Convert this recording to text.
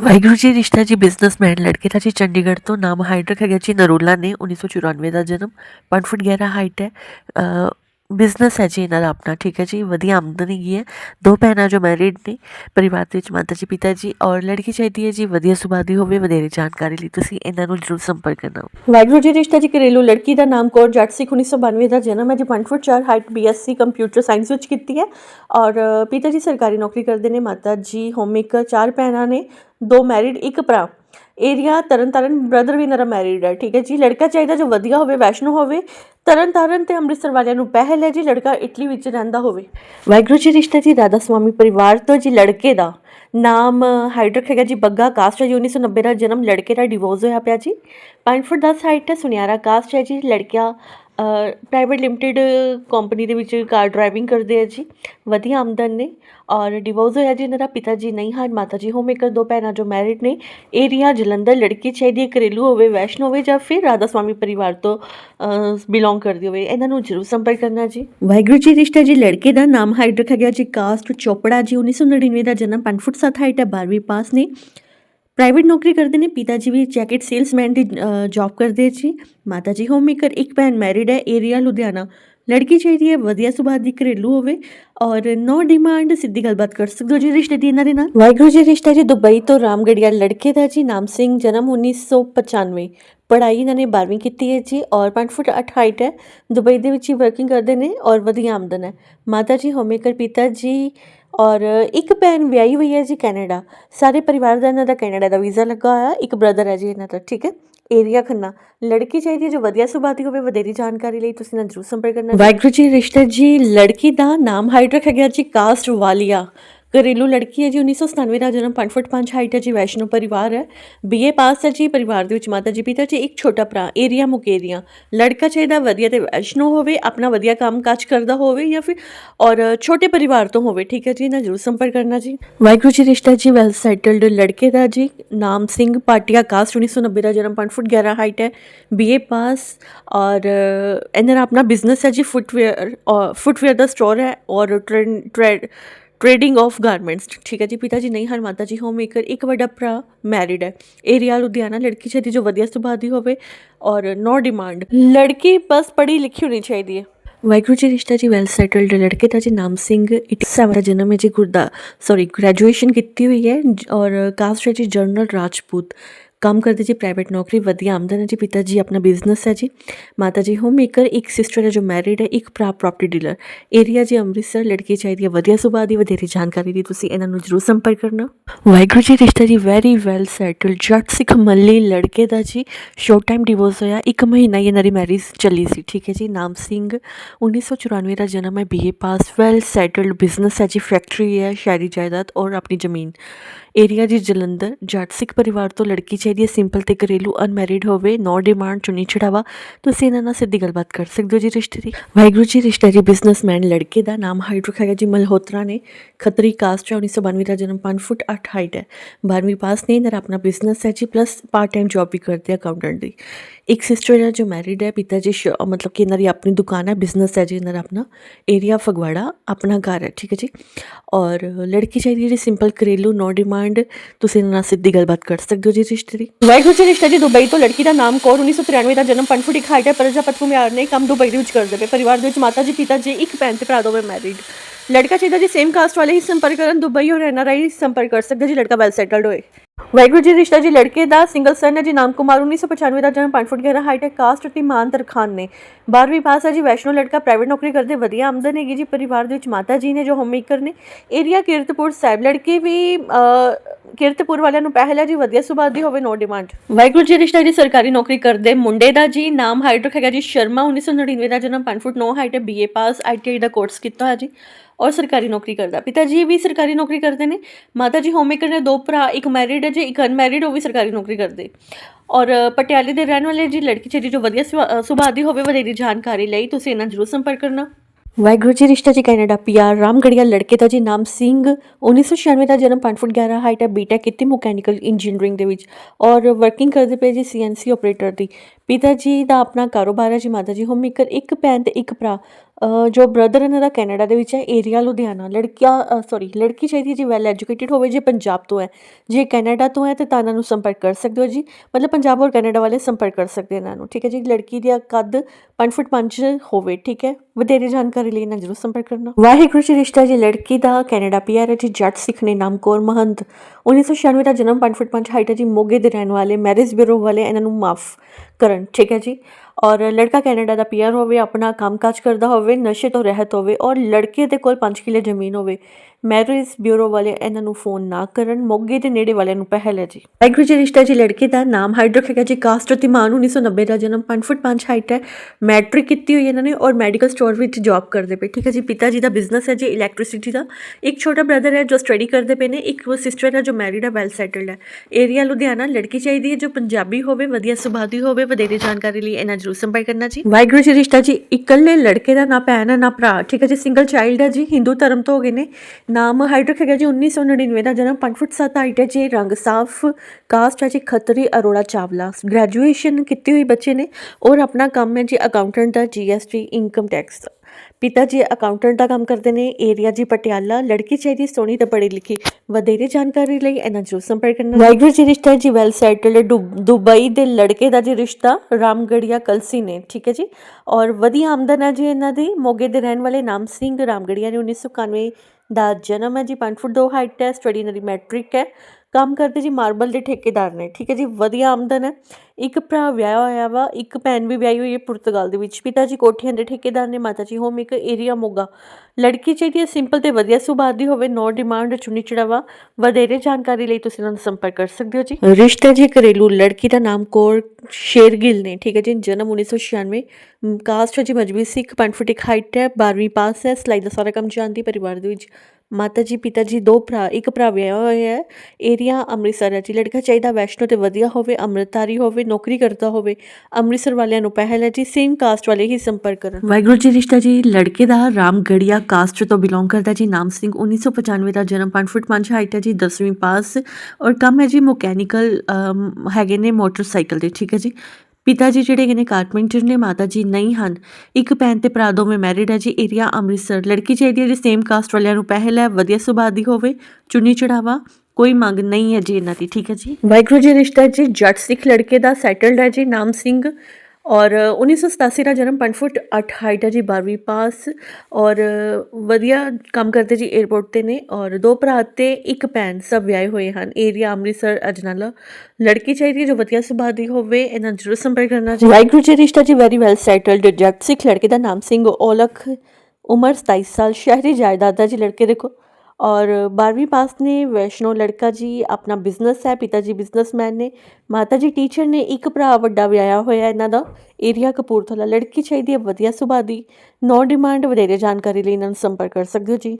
ਵਾਹਿਗੁਰੂ ਜੀ, ਰਿਸ਼ਤਾ ਜੀ ਬਿਜ਼ਨਸਮੈਨ ਲੜਕੇ ਦਾ ਜੀ, ਚੰਡੀਗੜ੍ਹ ਤੋਂ, ਨਾਮ ਹਾਈਟ ਰੱਖਿਆ ਗਿਆ ਜੀ, ਨਰੂਲਾ ਨੇ 1994 ਦਾ ਜਨਮ। 5 ਫੁੱਟ 11 ਹਾਈਟ ਹੈ। ਬਿਜ਼ਨਸ ਹੈ ਜੀ ਇਹਨਾਂ ਦਾ ਆਪਣਾ, ਠੀਕ ਹੈ ਜੀ, ਵਧੀਆ ਆਮਦਨ ਹੈਗੀ ਹੈ। ਦੋ ਭੈਣਾਂ ਜੋ ਮੈਰਿਡ ਨੇ, ਪਰਿਵਾਰ ਦੇ ਵਿੱਚ ਮਾਤਾ ਜੀ, ਪਿਤਾ ਜੀ ਔਰ ਲੜਕੀ ਚਾਹੀਦੀ ਹੈ ਜੀ, ਵਧੀਆ ਸੁਭਾਅ ਦੀ ਹੋਵੇ, ਵਧੇਰੇ ਜਾਣਕਾਰੀ ਲਈ ਤੁਸੀਂ ਇਹਨਾਂ ਨੂੰ ਜ਼ਰੂਰ ਸੰਪਰਕ ਕਰਨਾ। ਵਾਹਿਗੁਰੂ ਜੀ, ਰਿਸ਼ਤਾ ਜੀ ਘਰੇਲੂ ਲੜਕੀ ਦਾ ਨਾਮ ਕੌਰ ਜੱਟ ਸਿੱਖ 1992 ਦਾ ਜਨਮ ਹੈ ਜੀ 5 foot 4 height BSc computer science ਵਿੱਚ ਕੀਤੀ ਹੈ। ਔਰ ਪਿਤਾ ਜੀ ਸਰਕਾਰੀ ਨੌਕਰੀ ਕਰਦੇ ਨੇ, ਮਾਤਾ ਜੀ ਹੋਮ ਹੋਮਮੇਕਰ ਚਾਰ ਭੈਣਾਂ ਨੇ, ਦੋ ਮੈਰਿਡ ਇੱਕ ਭਰਾ। ਏਰੀਆ ਤਰਨਤਾਰਨ ਬ੍ਰਦਰ ਵੀ ਮੇਰਾ ਮੈਰਿਡ ਹੈ, ਠੀਕ ਹੈ ਜੀ। ਲੜਕਾ ਚਾਹੀਦਾ ਜੋ ਵਧੀਆ ਹੋਵੇ, ਵੈਸ਼ਨੋ ਹੋਵੇ ਤਰਨਤਾਰਨ ਤੇ ਅੰਮ੍ਰਿਤਸਰ ਵਾਲਿਆਂ ਨੂੰ ਪਹਿਲ ਹੈ ਜੀ ਲੜਕਾ ਇਟਲੀ ਵਿੱਚ ਰਹਿੰਦਾ ਹੋਵੇ। ਵਾਹਿਗੁਰੂ ਜੀ ਰਿਸ਼ਤਾ ਜੀ, ਦਾਦਾ ਸਵਾਮੀ ਪਰਿਵਾਰ ਤੋਂ ਜੀ ਲੜਕੇ ਦਾ ਨਾਮ ਹਾਈਟ ਰੱਖਿਆ ਗਿਆ ਜੀ, ਬੱਗਾ ਕਾਸਟ ਹੈ ਜੀ 1990 ਦਾ ਜਨਮ ਲੜਕੇ ਦਾ ਡਿਵੋਰਸ ਹੋਇਆ ਪਿਆ ਜੀ। 5 ਫੁੱਟ 10 ਹਾਈਟ ਹੈ ਸੁਨਿਆਰਾ ਕਾਸਟ ਹੈ ਜੀ, ਲੜਕਿਆ ਪ੍ਰਾਈਵੇਟ ਲਿਮਟਿਡ ਕੰਪਨੀ ਦੇ ਵਿੱਚ ਕਾਰ ਡਰਾਈਵਿੰਗ ਕਰਦੇ ਆ ਜੀ। ਵਧੀਆ ਆਮਦਨ ਨੇ ਔਰ ਡਿਵੋਰਸ ਹੋਇਆ ਜੀ ਇਹਨਾਂ ਦਾ ਪਿਤਾ ਜੀ ਨਹੀਂ ਹਨ ਮਾਤਾ ਜੀ ਹੋਮੇਕਰ ਦੋ ਭੈਣਾਂ ਜੋ ਮੈਰਿਡ ਨੇ। ਏਰੀਆ ਜਲੰਧਰ, ਲੜਕੀ ਚਾਹੀਦੀ ਹੈ ਘਰੇਲੂ ਹੋਵੇ, ਵੈਸ਼ਨੋ ਹੋਵੇ ਜਾਂ ਫਿਰ ਰਾਧਾ ਸਵਾਮੀ ਪਰਿਵਾਰ ਤੋਂ ਬਿਲੋਂਗ ਕਰਦੀ ਹੋਵੇ। ਇਹਨਾਂ ਨੂੰ ਜ਼ਰੂਰ ਸੰਪਰਕ ਕਰਨਾ ਜੀ। ਵਾਹਿਗੁਰੂ ਜੀ ਰਿਸ਼ਤਾ ਜੀ, ਲੜਕੇ ਦਾ ਨਾਮ ਹਾਈਟ ਰੱਖਿਆ ਗਿਆ ਜੀ। ਕਾਸਟ ਚੋਪੜਾ ਜੀ 1999 ਦਾ ਜਨਮ 5 ਫੁੱਟ 7 ਹਾਈਟ ਹੈ 12ਵੀਂ ਪਾਸ ਨੇ। ਪ੍ਰਾਈਵੇਟ ਨੌਕਰੀ ਕਰਦੇ ਨੇ, ਪਿਤਾ ਜੀ ਵੀ ਜੈਕਟ ਸੇਲਸਮੈਨ ਦੀ ਜੌਬ ਕਰਦੇ ਜੀ, ਮਾਤਾ ਜੀ ਹੋਮਮੇਕਰ ਇੱਕ ਭੈਣ ਮੈਰਿਡ ਹੈ ਏਰੀਆ ਲੁਧਿਆਣਾ। ਲੜਕੀ ਜਿਹੜੀ ਹੈ, ਵਧੀਆ ਸੁਭਾਅ ਦੀ ਘਰੇਲੂ ਹੋਵੇ ਔਰ ਨੋ ਡਿਮਾਂਡ ਸਿੱਧੀ ਗੱਲਬਾਤ ਕਰ ਸਕਦੇ ਹੋ ਜੀ ਰਿਸ਼ਤੇ ਦੀ ਇਹਨਾਂ ਦੇ ਨਾਲ। ਵਾਹਿਗੁਰੂ ਜੀ, ਰਿਸ਼ਤਾ ਜੀ ਦੁਬਈ ਤੋਂ ਰਾਮਗੜੀਆ ਲੜਕੇ ਦਾ ਜੀ, ਨਾਮ ਸਿੰਘ, ਜਨਮ 1995 ਪੜ੍ਹਾਈ ਇਹਨਾਂ ਨੇ 12ਵੀਂ ਕੀਤੀ ਹੈ ਜੀ ਔਰ 5 ਫੁੱਟ 8 ਹਾਈਟ ਹੈ। ਦੁਬਈ ਦੇ ਵਿੱਚ ਹੀ ਵਰਕਿੰਗ ਕਰਦੇ ਨੇ ਔਰ ਵਧੀਆ ਆਮਦਨ ਹੈ। ਮਾਤਾ ਜੀ ਹੋਮੇਕਰ ਪਿਤਾ ਜੀ ਔਰ ਇੱਕ ਭੈਣ ਵਿਆਹੀ ਹੋਈ ਹੈ ਜੀ ਕੈਨੇਡਾ। ਸਾਰੇ ਪਰਿਵਾਰ ਦਾ ਇਹਨਾਂ ਦਾ ਕੈਨੇਡਾ ਦਾ ਵੀਜ਼ਾ ਲੱਗਾ ਹੋਇਆ, ਇੱਕ ਬ੍ਰਦਰ ਹੈ ਜੀ ਇਹਨਾਂ ਦਾ, ਠੀਕ ਹੈ। ਏਰੀਆ ਖੰਨਾ, ਲੜਕੀ ਚਾਹੀਦੀ ਹੈ ਜੋ ਵਧੀਆ ਸੁਭਾਅ ਦੀ ਹੋਵੇ, ਵਧੇਰੀ ਜਾਣਕਾਰੀ ਲਈ ਤੁਸੀਂ ਨਾਲ ਜ਼ਰੂਰ ਸੰਪਰਕ ਕਰਨਾ ਵਾਹਿਗੁਰੂ ਜੀ, ਰਿਸ਼ਤਾ ਜੀ, ਲੜਕੀ ਦਾ ਨਾਮ ਹਾਈਟ ਰੱਖਿਆ ਗਿਆ ਜੀ, ਕਾਸਟ ਵਾਲੀਆ। ਘਰੇਲੂ ਲੜਕੀ ਹੈ ਜੀ 1997 ਦਾ ਜਨਮ 5 ਫੁੱਟ 5 ਹਾਈਟ ਹੈ ਜੀ ਵੈਸ਼ਨੋ ਪਰਿਵਾਰ ਹੈ ਬੀਏ ਪਾਸ ਹੈ ਜੀ ਪਰਿਵਾਰ ਦੇ ਵਿੱਚ ਮਾਤਾ ਜੀ ਪਿਤਾ ਜੀ ਇੱਕ ਛੋਟਾ ਭਰਾ ਏਰੀਆ ਮੁਕੇਰੀਆਂ ਲੜਕਾ ਚਾਹੀਦਾ ਵਧੀਆ ਤੇ ਵੈਸ਼ਨੋ ਹੋਵੇ ਆਪਣਾ ਵਧੀਆ ਕੰਮ ਕਾਜ ਕਰਦਾ ਹੋਵੇ ਜਾਂ ਫਿਰ ਔਰ ਛੋਟੇ ਪਰਿਵਾਰ ਤੋਂ ਹੋਵੇ ਠੀਕ ਹੈ ਜੀ ਨਾ ਜ਼ਰੂਰ ਸੰਪਰਕ ਕਰਨਾ ਜੀ ਵਾਹਿਗੁਰੂ ਜੀ ਰਿਸ਼ਤਾ ਜੀ ਵੈਲ ਸੈਟਲਡ ਲੜਕੇ ਦਾ ਜੀ ਨਾਮ ਸਿੰਘ ਪਾਟਿਆ ਕਾਸਟ 1990 ਦਾ ਜਨਮ 5 ਫੁੱਟ 11 ਹਾਈਟ ਹੈ ਬੀਏ ਪਾਸ ਔਰ ਇਹਨਾਂ ਦਾ ਆਪਣਾ ਬਿਜ਼ਨਸ ਹੈ ਜੀ ਫੁੱਟਵੇਅਰ ਫੁੱਟਵੇਅਰ ਦਾ ਸਟੋਰ ਹੈ ਔਰ ਟ੍ਰੇਡ ਟ੍ਰੇਡਿੰਗ ਆਫ ਗਾਰਮੈਂਟਸ ਠੀਕ ਹੈ ਜੀ ਪਿਤਾ ਜੀ ਨਹੀਂ ਹਨ ਮਾਤਾ ਜੀ ਹੋਮ ਮੇਕਰ ਇੱਕ ਵੱਡਾ ਭਰਾ ਮੈਰਿਡ ਹੈ। ਏਰੀਆ ਲੁਧਿਆਣਾ, ਲੜਕੀ ਚਾਹੀਦੀ ਜੋ ਵਧੀਆ ਸੁਭਾਅ ਦੀ ਹੋਵੇ ਔਰ ਨੋ ਡਿਮਾਂਡ ਲੜਕੀ ਬਸ ਪੜ੍ਹੀ ਲਿਖੀ ਹੋਣੀ ਚਾਹੀਦੀ ਹੈ। ਵਾਹਿਗੁਰੂ ਜੀ, ਰਿਸ਼ਤਾ ਜੀ ਵੈਲ ਸੈਟਲਡ ਲੜਕੇ ਦਾ ਜੀ ਨਾਮ ਸਿੰਘ 87 ਦਾ ਜਨਮ ਹੈ ਜੀ, ਗੁਰਦਾ ਸੌਰੀ ਗ੍ਰੈਜੂਏਸ਼ਨ ਕੀਤੀ ਹੋਈ ਹੈ ਔਰ ਕਾਸਟ ਹੈ ਜੀ ਜਰਨਲ ਰਾਜਪੂਤ ਕੰਮ ਕਰਦੇ ਜੀ ਪ੍ਰਾਈਵੇਟ ਨੌਕਰੀ, ਵਧੀਆ ਆਮਦਨ ਹੈ ਜੀ, ਪਿਤਾ ਜੀ ਆਪਣਾ ਬਿਜ਼ਨਸ ਹੈ ਜੀ। ਮਾਤਾ ਜੀ ਹੋਮ ਮੇਕਰ ਇੱਕ ਸਿਸਟਰ ਹੈ ਜੋ ਮੈਰਿਡ ਹੈ, ਇੱਕ ਭਰਾ ਪ੍ਰਾਪਰਟੀ ਡੀਲਰ ਏਰੀਆ ਜੀ ਅੰਮ੍ਰਿਤਸਰ, ਲੜਕੀ ਚਾਹੀਦੀ ਹੈ, ਵਧੀਆ ਸੁਭਾਅ ਦੀ, ਵਧੇਰੇ ਜਾਣਕਾਰੀ ਦੀ ਤੁਸੀਂ ਇਹਨਾਂ ਨੂੰ ਜਰੂਰ ਸੰਪਰਕ ਕਰਨਾ। ਵਾਹਿਗੁਰੂ ਜੀ, ਰਿਸ਼ਤਾ ਜੀ ਵੈਰੀ ਵੈਲ ਸੈਟਲਡ ਜੱਟ ਸਿੱਖ ਮੱਲੀ ਲੜਕੇ ਦਾ ਜੀ ਸ਼ੋਰਟ ਟਾਈਮ ਡਿਵੋਰਸ ਹੋਇਆ, ਇੱਕ ਮਹੀਨਾ ਹੀ ਇਹਨਾਂ ਦੀ ਮੈਰਿਜ ਚੱਲੀ ਸੀ, ਠੀਕ ਹੈ ਜੀ। ਨਾਮ ਸਿੰਘ 1994 ਦਾ ਜਨਮ ਹੈ BA pass well settled business ਹੈ ਜੀ ਫੈਕਟਰੀ ਹੈ, ਸ਼ਹਿਰੀ ਜਾਇਦਾਦ ਔਰ ਆਪਣੀ ਜ਼ਮੀਨ। ਏਰੀਆ ਜੀ ਜਲੰਧਰ, ਜੱਟ ਸਿੱਖ ਪਰਿਵਾਰ ਤੋਂ ਲੜਕੀ ਚਾਹੀਦੀ ਹੈ, ਸਿੰਪਲ ਤੇ ਘਰੇਲੂ ਅਨਮੈਰਿਡ ਹੋਵੇ ਨੋ ਡਿਮਾਂਡ ਚੁਣੀ ਚੜਾਵਾ। ਤੁਸੀਂ ਇਹਨਾਂ ਨਾਲ ਸਿੱਧੀ ਗੱਲਬਾਤ ਕਰ ਸਕਦੇ ਹੋ ਜੀ ਰਿਸ਼ਤੇ ਦੀ। ਵਾਹਿਗੁਰੂ ਜੀ, ਰਿਸ਼ਤਾ ਜੀ ਬਿਜ਼ਨਸਮੈਨ ਲੜਕੇ ਦਾ ਨਾਮ ਹਾਈਟ ਰੱਖਿਆ ਗਿਆ ਜੀ, ਮਲਹੋਤਰਾ ਨੇ। ਖੱਤਰੀ ਕਾਸਟ ਹੈ 1992 ਦਾ ਜਨਮ 5 ਫੁੱਟ 8 ਹਾਈਟ ਹੈ। 12ਵੀਂ ਪਾਸ ਨੇ, ਇਹਨਾਂ ਦਾ ਆਪਣਾ ਬਿਜ਼ਨਸ ਹੈ ਜੀ ਪਲੱਸ ਪਾਰਟ ਟਾਈਮ ਜੌਬ ਵੀ ਕਰਦੇ ਅਕਾਊਂਟੈਂਟ ਦੀ। ਇੱਕ ਸਿਸਟਰ ਹੈ ਜੋ ਮੈਰਿਡ ਹੈ, ਪਿਤਾ ਜੀ, ਸ਼- ਮਤਲਬ ਕਿ ਇਹਨਾਂ ਦੀ ਆਪਣੀ ਦੁਕਾਨ ਹੈ ਬਿਜ਼ਨਸ ਹੈ ਜੀ, ਇਹਨਾਂ ਦਾ ਆਪਣਾ। ਏਰੀਆ ਫਗਵਾੜਾ, ਆਪਣਾ ਘਰ ਹੈ, ਠੀਕ ਹੈ ਜੀ। ਔਰ ਲੜਕੀ ਚਾਹੀਦੀ ਹੈ ਜੀ ਸਿੰਪਲ ਘਰੇਲੂ ਨੋ ਡਿਮਾਂਡ ਤੁਸੀਂ ਨਾਲ ਸਿੱਧੀ ਗੱਲਬਾਤ ਕਰ ਸਕਦੇ ਹੋ ਜੀ ਰਿਸ਼ਤੇ ਦੀ। ਵਾਹਿਗੁਰੂ ਜੀ, ਰਿਸ਼ਤਾ ਜੀ, ਦੁਬਈ ਤੋਂ ਲੜਕੀ ਦਾ ਨਾਮ ਕੌਰ 1993 ਦਾ ਜਨਮ 5 ਫੁੱਟ 1 ਕੁਮਾਰ ਨੇ ਕੰਮ ਦੁਬਈ ਦੇ ਵਿੱਚ ਕਰਦੇ ਪਏ। ਪਰਿਵਾਰ ਦੇ ਵਿੱਚ ਮਾਤਾ ਜੀ, ਪਿਤਾ ਜੀ, ਇੱਕ ਭੈਣ ਤੇ ਭਰਾ ਦੋਵੇਂ ਮੈਰਿਡ ਲੜਕਾ ਚਾਹੀਦਾ ਜੀ ਸੇਮ ਕਾਸਟ ਵਾਲੇ ਹੀ ਸੰਪਰਕ ਕਰਨ, ਦੁਬਈ ਔਰ ਐਨਆਰਆਈ ਸੰਪਰਕ ਕਰ ਸਕਦੇ ਜੀ, ਲੜਕਾ ਵੈਲ ਸੈਟਲਡ ਹੋਏ। ਵਾਹਿਗੁਰੂ ਜੀ ਰਿਸ਼ਤਾ ਜੀ, ਲੜਕੇ ਦਾ ਸਿੰਗਲ ਸਨ ਹੈ ਜੀ, ਨਾਮ ਕੁਮਾਰ 1995 ਦਾ ਜਨਮ 5 ਫੁੱਟ 11 ਹਾਈਟ ਕਾਸਟ ਅਤੇ ਮਾਨਤਰ ਖਾਨ ਨੇ। 12ਵੀਂ ਪਾਸ ਹੈ ਜੀ, ਵੈਸ਼ਨੋ ਲੜਕਾ ਪ੍ਰਾਈਵੇਟ ਨੌਕਰੀ ਕਰਦੇ, ਵਧੀਆ ਆਮਦਨ ਹੈਗੀ ਜੀ, ਪਰਿਵਾਰ ਦੇ ਵਿੱਚ ਮਾਤਾ ਜੀ ਨੇ ਜੋ ਹੋਮਮੇਕਰ ਨੇ। ਏਰੀਆ ਕੀਰਤਪੁਰ ਸਾਹਿਬ, ਲੜਕੇ ਵੀ ਕੀਰਤਪੁਰ ਵਾਲਿਆਂ ਨੂੰ ਪਹਿਲ ਜੀ, ਵਧੀਆ ਸੁਭਾਅ ਦੀ ਹੋਵੇ ਨੋ ਡਿਮਾਂਡ ਵਾਹਿਗੁਰੂ ਜੀ ਰਿਸ਼ਤਾ ਜੀ, ਸਰਕਾਰੀ ਨੌਕਰੀ ਕਰਦੇ, ਮੁੰਡੇ ਦਾ ਜੀ, ਨਾਮ ਹਾਈਟ ਰੱਖਿਆ ਗਿਆ ਜੀ, ਸ਼ਰਮਾ 1999 ਦਾ ਜਨਮ 5 ਫੁੱਟ 9 ਹਾਈਟ ਹੈ ਬੀਏ ਪਾਸ ਆਈਟੀਆਈ ਦਾ ਕੋਰਸ ਕੀਤਾ ਹੋਇਆ ਜੀ, ਔਰ ਸਰਕਾਰੀ ਨੌਕਰੀ ਕਰਦਾ। ਪਿਤਾ ਜੀ ਵੀ ਸਰਕਾਰੀ ਨੌਕਰੀ ਕਰਦੇ ਨੇ, ਮਾਤਾ ਜੀ ਹੋਮ ਮੇਕਰ ਨੇ, ਦੋ ਭਰਾ, ਇੱਕ ਮੈਰਿਡ ਹੈ ਜੀ ਇੱਕ ਅਨਮੈਰਿਡ ਉਹ ਸਰਕਾਰੀ ਨੌਕਰੀ ਕਰਦੇ। ਔਰ ਪਟਿਆਲੇ ਦੇ ਰਹਿਣ ਵਾਲੇ ਜੀ ਲੜਕੀ ਚਾਹੀਦੀ ਜੋ ਵਧੀਆ ਸੁਭਾਅ ਦੀ ਹੋਵੇ, ਵਧੇਰੀ ਜਾਣਕਾਰੀ ਲਈ ਤੁਸੀਂ ਇਹਨਾਂ ਜਰੂਰ ਸੰਪਰਕ ਕਰਨਾ। ਵਾਹਿਗੁਰੂ ਜੀ, ਰਿਸ਼ਤਾ ਜੀ ਕੈਨੇਡਾ ਪੀਆਰ ਰਾਮਗੜੀਆ, ਲੜਕੇ ਦਾ ਜੀ ਨਾਮ ਸਿੰਘ 1996 ਦਾ ਜਨਮ 5 ਫੁੱਟ 11 ਹਾਈਟ ਹੈ ਬੀਟੈਕ ਕੀਤੀ ਮਕੈਨੀਕਲ ਇੰਜੀਨੀਅਰਿੰਗ ਦੇ ਵਿੱਚ। ਔਰ ਵਰਕਿੰਗ ਕਰਦੇ ਪਏ ਜੀ ਸੀਐਨਸੀ ਆਪਰੇਟਰ ਦੀ। ਪਿਤਾ ਜੀ ਦਾ ਆਪਣਾ ਕਾਰੋਬਾਰ ਹੈ ਜੀ, ਮਾਤਾ ਜੀ ਹੋਮਮੇਕਰ ਇੱਕ ਭੈਣ ਤੇ ਇੱਕ ਭਰਾ। ਜੋ ਬ੍ਰਦਰ ਇਹਨਾਂ ਦਾ ਕੈਨੇਡਾ ਦੇ ਵਿੱਚ ਹੈ, ਏਰੀਆ ਲੁਧਿਆਣਾ, ਲੜਕੀਆਂ ਸੌਰੀ ਲੜਕੀ ਚਾਹੀਦੀ ਹੈ ਜੀ ਵੈਲ ਐਜੂਕੇਟਿਡ ਹੋਵੇ, ਜੇ ਪੰਜਾਬ ਤੋਂ ਹੈ। ਜੇ ਕੈਨੇਡਾ ਤੋਂ ਹੈ, ਤੇ ਤਾਂ ਇਹਨਾਂ ਨੂੰ ਸੰਪਰਕ ਕਰ ਸਕਦੇ ਹੋ ਜੀ। ਮਤਲਬ ਪੰਜਾਬ ਔਰ ਕੈਨੇਡਾ ਵਾਲੇ ਸੰਪਰਕ ਕਰ ਸਕਦੇ ਇਹਨਾਂ ਨੂੰ, ਠੀਕ ਹੈ ਜੀ? ਲੜਕੀ ਦਾ ਕੱਦ 5 ਫੁੱਟ 5 ਹੋਵੇ, ਠੀਕ ਹੈ? ਵਧੇਰੇ ਜਾਣਕਾਰੀ ਲਈ ਇਹਨਾਂ ਜ਼ਰੂਰ ਸੰਪਰਕ ਕਰਨਾ। ਵਾਹਿਗੁਰੂ ਜੀ ਰਿਸ਼ਤਾ ਜੀ, ਲੜਕੀ ਦਾ ਕੈਨੇਡਾ ਪੀਆਰ ਹੈ ਜੀ, ਜੱਟ ਸਿੱਖ ਨੇ ਨਾਮ ਕੌਰ ਮਹੰਤ। 1996 ਦਾ ਜਨਮ 5 ਫੁੱਟ 5 ਹਾਈਟ ਹੈ ਜੀ, ਮੋਗੇ ਦੇ ਰਹਿਣ ਵਾਲੇ ਮੈਰਿਜ ਬਿਊਰੋ ਵਾਲੇ, ਇਹਨਾਂ ਨੂੰ ਮਾਫ ਕਰਨ, ਠੀਕ ਹੈ ਜੀ? ਔਰ ਲੜਕਾ ਕੈਨੇਡਾ ਦਾ ਪੀਆਰ ਹੋਵੇ, ਆਪਣਾ ਕੰਮਕਾਜ ਕਰਦਾ ਹੋਵੇ, ਨਸ਼ੇ ਤੋਂ ਰਹਿਤ ਹੋਵੇ ਔਰ ਲੜਕੇ ਦੇ ਕੋਲ 5 ਕਿੱਲੇ ਜ਼ਮੀਨ ਹੋਵੇ ਮੈਰਿਜ ਬਿਊਰੋ ਵਾਲੇ ਇਹਨਾਂ ਨੂੰ ਫੋਨ ਨਾ ਕਰਨ, ਮੋਗੇ ਦੇ ਨੇੜੇ ਵਾਲਿਆਂ ਨੂੰ ਪਹਿਲ ਹੈ ਜੀ। ਵਾਹਿਗੁਰੂ ਜੀ ਰਿਸ਼ਤਾ ਜੀ, ਲੜਕੇ ਦਾ ਨਾਮ ਹਾਈਡਰਕ ਹੈਗਾ ਜੀ ਕਾਸਟ ਤਿਮਾਨ 1990 ਦਾ ਜਨਮ 5 ਫੁੱਟ 5 ਹਾਈਟ ਹੈ, ਮੈਟ੍ਰਿਕ ਕੀਤੀ ਹੋਈ ਇਹਨਾਂ ਨੇ ਔਰ ਮੈਡੀਕਲ ਸਟੋਰ ਵਿੱਚ ਜੌਬ ਕਰਦੇ ਪਏ, ਠੀਕ ਹੈ ਜੀ। ਪਿਤਾ ਜੀ ਦਾ ਬਿਜ਼ਨਸ ਹੈ ਜੀ ਇਲੈਕਟ੍ਰਿਸਿਟੀ ਦਾ। ਇੱਕ ਛੋਟਾ ਬ੍ਰਦਰ ਹੈ ਜੋ ਸਟੱਡੀ ਕਰਦੇ ਪਏ ਨੇ, ਇੱਕ ਸਿਸਟਰ ਹੈ ਜੋ ਮੈਰਿਡ ਹੈ ਵੈਲ ਸੈਟਲਡ ਹੈ। ਏਰੀਆ ਲੁਧਿਆਣਾ, ਲੜਕੀ ਚਾਹੀਦੀ ਹੈ ਜੋ ਪੰਜਾਬੀ ਹੋਵੇ, ਵਧੀਆ ਸੁਭਾਅ ਦੀ ਹੋਵੇ, ਵਧੇਰੇ ਜਾਣਕਾਰੀ ਲਈ ਇਹਨਾਂ ਜ਼ਰੂਰ ਸੰਪਰਕ ਕਰਨਾ ਜੀ। ਵਾਹਿਗੁਰੂ ਜੀ ਰਿਸ਼ਤਾ ਜੀ, ਇਕੱਲੇ ਲੜਕੇ ਦਾ ਨਾ ਭੈਣ ਹੈ, ਨਾ ਭਰਾ, ਠੀਕ ਹੈ ਜੀ। ਸਿੰਗਲ ਚਾਈਲਡ ਹੈ ਜੀ, ਹਿੰਦੂ ਧਰਮ ਤੋਂ ਹੋ ਗਏ ਨੇ। ਨਾਮ ਹਾਈਡਰਕ ਹੈਗਾ ਜੀ 1999 ਦਾ ਜਨਮ 5 ਫੁੱਟ 7 ਹਾਈਟ ਹੈ ਜੀ, ਰੰਗ ਸਾਫ਼, ਕਾਸਟ ਹੈ ਜੀ ਖੱਤਰੀ ਅਰੋੜਾ ਚਾਵਲਾ। ਗ੍ਰੈਜੂਏਸ਼ਨ ਕੀਤੀ ਹੋਈ ਬੱਚੇ ਨੇ ਔਰ ਆਪਣਾ ਕੰਮ ਹੈ ਜੀ ਅਕਾਊਂਟੈਂਟ ਦਾ ਜੀਐਸਟੀ ਇਨਕਮ ਟੈਕਸ ਦਾ। ਪਿਤਾ ਜੀ ਅਕਾਊਂਟੈਂਟ ਦਾ ਕੰਮ ਕਰਦੇ ਨੇ ਏਰੀਆ ਜੀ ਪਟਿਆਲਾ, ਲੜਕੀ ਚਾਹੀਦੀ ਸੋਹਣੀ ਤੇ ਪੜ੍ਹੀ ਲਿਖੀ। ਵਧੇਰੇ ਜਾਣਕਾਰੀ ਲਈ ਇਹਨਾਂ ਜੋ ਸੰਪਰਕ ਕਰਨਾ। ਵਾਹਿਗੁਰੂ ਜੀ ਰਿਸ਼ਤਾ ਹੈ ਜੀ ਵੈਲ ਸੈਟਲਡ ਦੁਬਈ ਦੇ ਲੜਕੇ ਦਾ ਜੀ ਰਿਸ਼ਤਾ ਰਾਮਗੜੀਆ ਕਲਸੀ ਨੇ, ਠੀਕ ਹੈ ਜੀ? ਔਰ ਵਧੀਆ ਆਮਦਨ ਹੈ ਜੀ ਇਹਨਾਂ ਦੀ, ਮੋਗੇ ਦੇ ਰਹਿਣ ਵਾਲੇ ਨਾਮ ਸਿੰਘ ਰਾਮਗੜੀਆ ਨੇ 1991 ਦਾ ਜਨਮ ਹੈ ਜੀ 5 ਫੁੱਟ 2 ਹਾਈਟ ਹੈ ਸਟੱਡੀ ਨਰੀ ਮੈਟ੍ਰਿਕ ਹੈ। ਕੰਮ ਕਰਦੇ ਜੀ ਮਾਰਬਲ ਦੇ ਠੇਕੇਦਾਰ ਨੇ ਠੀਕ ਹੈ ਜੀ ਵਧੀਆ ਆਮਦਨ ਹੈ। ਇੱਕ ਭਰਾ ਵਿਆਹਿਆ ਹੋਇਆ ਵਾ ਇੱਕ ਭੈਣ ਵੀ ਵਿਆਹੀ ਹੋਈ ਹੈ ਪੁਰਤਗਾਲ ਦੇ ਵਿੱਚ ਪਿਤਾ ਜੀ ਕੋਠੀਆਂ ਦੇ ਠੇਕੇਦਾਰ ਨੇ ਮਾਤਾ ਜੀ ਹੋਮ ਇੱਕ ਏਰੀਆ ਮੋਗਾ। ਲੜਕੀ ਚਾਹੀਦੀ ਹੈ ਸਿੰਪਲ ਤੇ ਵਧੀਆ ਸੁਭਾਅ ਦੀ ਹੋਵੇ ਨੋ ਡਿਮਾਂਡ ਚੁੰਨੀ ਚੜਾਵਾ ਵਧੇਰੇ ਜਾਣਕਾਰੀ ਲਈ ਤੁਸੀਂ ਇਹਨਾਂ ਨੂੰ ਸੰਪਰਕ ਕਰ ਸਕਦੇ ਹੋ ਜੀ। ਰਿਸ਼ਤੇ ਜੀ ਘਰੇਲੂ ਲੜਕੀ ਦਾ ਨਾਮ ਕੋਰ ਸ਼ੇਰਗਿਲ ਨੇ ਠੀਕ ਹੈ ਜੀ ਜਨਮ 1996 ਮ, ਕਾਸਟ ਹੈ ਜੀ ਮਜਬੀ ਸਿੱਖ 5 ਫੁੱਟ ਇੱਕ ਹਾਈਟ ਹੈ 12ਵੀਂ ਪਾਸ ਹੈ ਸਿਲਾਈ ਦਾ ਸਾਰਾ ਕੰਮ ਜਾਣਦੀ ਪਰਿਵਾਰ ਦੇ ਵਿੱਚ। ਮਾਤਾ ਜੀ, ਪਿਤਾ ਜੀ ਦੋ ਭਰਾ, ਇੱਕ ਭਰਾ ਵਿਆਹਿਆ ਹੋਇਆ ਹੈ। ਏਰੀਆ ਅੰਮ੍ਰਿਤਸਰ ਹੈ। ਜੀ, ਲੜਕਾ ਚਾਹੀਦਾ ਵੈਸ਼ਨੋ ਤੇ ਵਧੀਆ ਹੋਵੇ, ਅੰਮ੍ਰਿਤਧਾਰੀ ਹੋਵੇ, ਨੌਕਰੀ ਕਰਦਾ ਹੋਵੇ, ਅੰਮ੍ਰਿਤਸਰ ਵਾਲਿਆਂ ਨੂੰ ਪਹਿਲ ਹੈ। ਜੀ ਸੇਮ ਕਾਸਟ ਵਾਲੇ ਹੀ ਸੰਪਰਕ ਕਰਨ। ਵਾਹਿਗੁਰੂ ਜੀ, ਰਿਸ਼ਤਾ ਜੀ, ਲੜਕੇ ਦਾ ਰਾਮਗੜੀਆ ਕਾਸਟ ਤੋਂ ਬਿਲੋਂਗ ਕਰਦਾ ਜੀ, ਨਾਮ ਸਿੰਘ 1995 ਦਾ ਜਨਮ 5 ਫੁੱਟ 5 ਹਾਈਟ ਹੈ। ਜੀ 10ਵੀਂ ਪਾਸ ਔਰ ਕੰਮ ਹੈ ਜੀ ਮਕੈਨੀਕਲ ਹੈਗੇ ਨੇ ਮੋਟਰਸਾਈਕਲ ਦੇ। ਠੀਕ ਹੈ ਜੀ? ਪਿਤਾ ਜੀ ਜਿਹੜੇ ਨੇ ਕਾਰਪੈਂਟਰ ਨੇ ਮਾਤਾ ਜੀ ਨਹੀਂ ਹਨ। ਇੱਕ ਭੈਣ ਤੇ ਭਰਾ ਦੋਵੇਂ ਮੈਰਿਡ ਹੈ ਜੀ। ਏਰੀਆ ਅੰਮ੍ਰਿਤਸਰ। ਲੜਕੀ ਚਾਹੀਦੀ ਹੈ ਜੀ ਸੇਮ ਕਾਸਟ ਵਾਲਿਆਂ ਨੂੰ ਪਹਿਲ ਹੈ, ਵਧੀਆ ਸੁਭਾਅ ਦੀ ਹੋਵੇ, ਚੁੰਨੀ ਚੜਾਵਾ, ਕੋਈ ਮੰਗ ਨਹੀਂ ਹੈ ਜੀ ਇਹਨਾਂ ਦੀ, ਠੀਕ ਹੈ ਜੀ? ਵਾਹਿਗੁਰੂ ਜੀ, ਰਿਸ਼ਤਾ ਜੀ, ਜੱਟ ਸਿੱਖ ਲੜਕੇ ਦਾ ਸੈਟਲਡ ਹੈ ਜੀ, ਨਾਮ ਸਿੰਘ। ਔਰ 1987 ਦਾ ਜਨਮ 5 ਫੁੱਟ 8 ਹਾਈਟ ਹੈ ਜੀ 12ਵੀਂ ਪਾਸ ਔਰ ਵਧੀਆ ਕੰਮ ਕਰਦੇ ਜੀ 에어ਪੋਰਟ ਤੇ ਨੇ ਔਰ ਦੋ ਭਰਾ ਤੇ ਇੱਕ ਭੈਣ ਸਭ ਵਿਆਹੇ ਹੋਏ ਹਨ। ਏਰੀਆ ਅੰਮ੍ਰਿਤਸਰ ਅਜਨਾਲਾ। ਲੜਕੀ ਚਾਹੀਦੀ ਹੈ ਜੋ ਵਧੀਆ ਸੁਭਾਅ ਦੀ ਹੋਵੇ, ਇਹਨਾਂ ਨੂੰ ਜ਼ਰੂਰ ਸੰਪਰਕ ਕਰਨਾ ਜੀ ਵਾਹਿਗੁਰੂ ਜੀ ਰਿਸ਼ਤਾ ਜੀ ਵੈਰੀ ਵੈਲ ਸੈਟਲਡ ਜੱਟ ਸਿੱਖ ਲੜਕੇ ਦਾ ਨਾਮ ਸਿੰਘ ਔਲਖ, ਉਮਰ 27 ਸਾਲ, ਸ਼ਹਿਰੀ ਜਾਇਦਾਦ ਦਾ ਜੀ ਲੜਕੇ ਦੇਖੋ। ਔਰ 12ਵੀਂ ਪਾਸ ਨੇ ਵੈਸ਼ਨੋ ਲੜਕਾ ਜੀ ਆਪਣਾ ਬਿਜ਼ਨਸ ਹੈ ਪਿਤਾ ਜੀ ਬਿਜ਼ਨਸਮੈਨ ਨੇ। ਮਾਤਾ ਜੀ ਟੀਚਰ ਨੇ ਇੱਕ ਭਰਾ ਵੱਡਾ ਵਿਆਹਿਆ ਹੋਇਆ ਇਹਨਾਂ ਦਾ। ਏਰੀਆ ਕਪੂਰਥਲਾ, ਲੜਕੀ ਚਾਹੀਦੀ ਹੈ ਵਧੀਆ ਸੁਭਾਅ ਦੀ। ਨੋ ਡਿਮਾਂਡ ਵਧੇਰੇ ਜਾਣਕਾਰੀ ਲਈ ਇਹਨਾਂ ਨੂੰ ਸੰਪਰਕ ਕਰ ਸਕਦੇ ਹੋ ਜੀ।